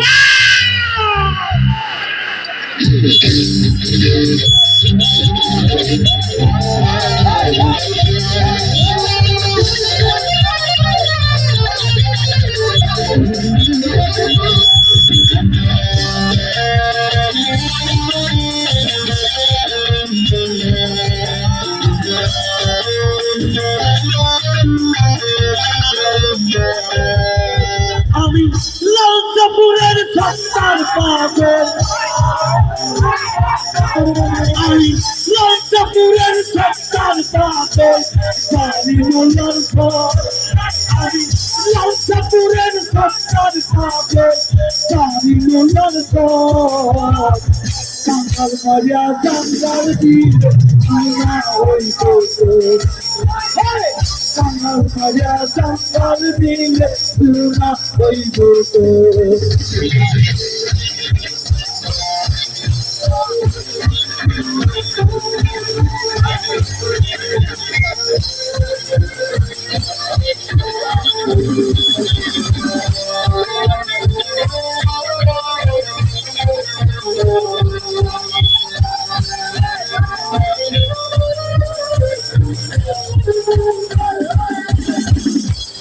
আমি সত্তার পাগল আমি লজ্জাপুরের সত্তার জানি মোল্লার ঘর আমি লজ্জাপুরের সত্তার জানি মোল্লার ঘর কাঙ্গাল মারিয়া জাঙ্গাল দিলে আমরা ওই দোষর কাঙ্গাল মারিয়া জাঙ্গাল দিলে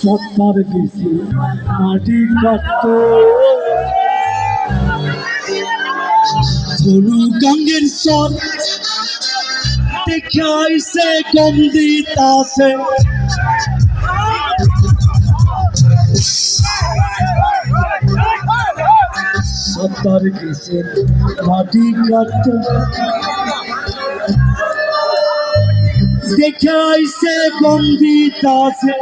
সত্তার গেছি মাটি কাটত। সরু গঙ্গের সর দেখাইছে কম দিতাছে সত্তার গেছি মাটি কাটত। দেখাইছে কম দিতাছে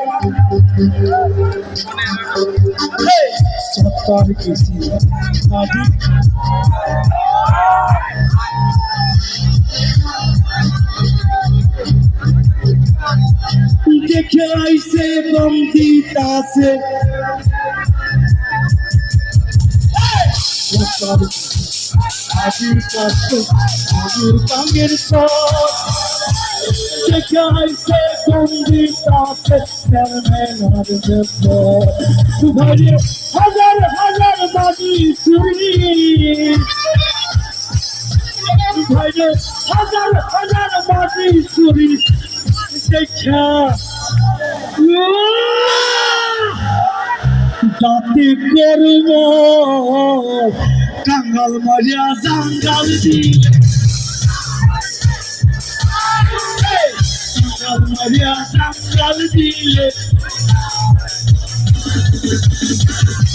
সত্তার গেছি মাটি দেখে আইসে আজির কাছে আজির কাঙ্গের পর দেখে আইসে বন্দিতাছে চেয়ারম্যান আর হাজার হাজার বাজি চুরি ভাইরে হাজার হাজার বাজি চুরি দেখা। যাতে করব। কাঙ্গাল মারিয়া জাঙ্গাল দিলে কাঙ্গাল মারিয়া জাঙ্গাল দিলে রেডিওতে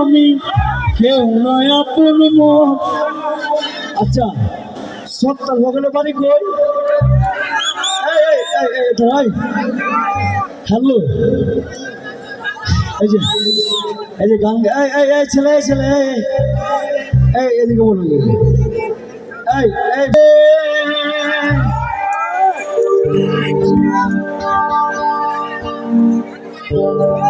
আমি কেউ নয় আপন আচ্ছা সত্তর ভগলে বাড়ি কই? ভাই হ্যালো এই যে এই যে গান এই ছেলে ছেলে এই, এদিকে এই এই রেডিওতে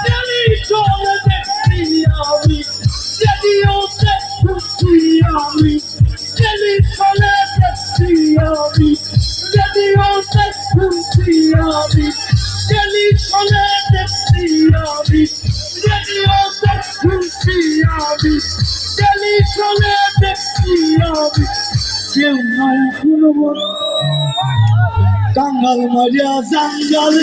আমি টেলিফোনে দেখছি আমি রেডিওতে শুনছি আমি টেলিফোনে দেখছি আমি কেউ কাঙ্গাল মারিয়া জাঙ্গাল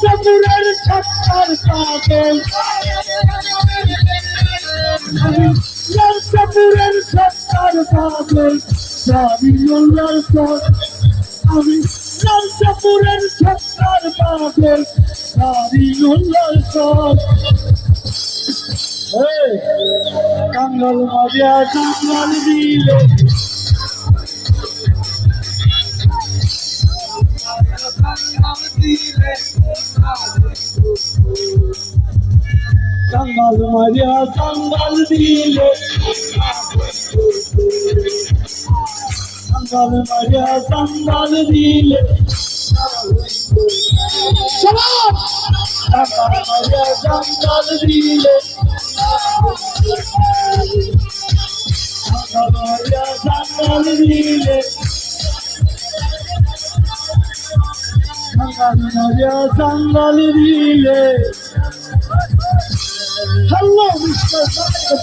সাপুরের সত্তর পাগল আমি সাপুরের সত্তর পাগল সাবিউল্লার সত আমি লাল সাপুরের সত্তর পাগল সাবিউল্লার সত Hey! কাঙ্গাল মারিয়া জঙ্গল দিলে কাঙ্গাল মারিয়া জঙ্গল দিলে কাঙ্গাল মারিয়া জঙ্গল দিলে সবাব কাঙ্গাল মারিয়া জঙ্গল দিলে কাঙ্গাল মারিয়া জঙ্গল দিলে কাঙ্গাল মারিয়া জঙ্গল দিলে Mr.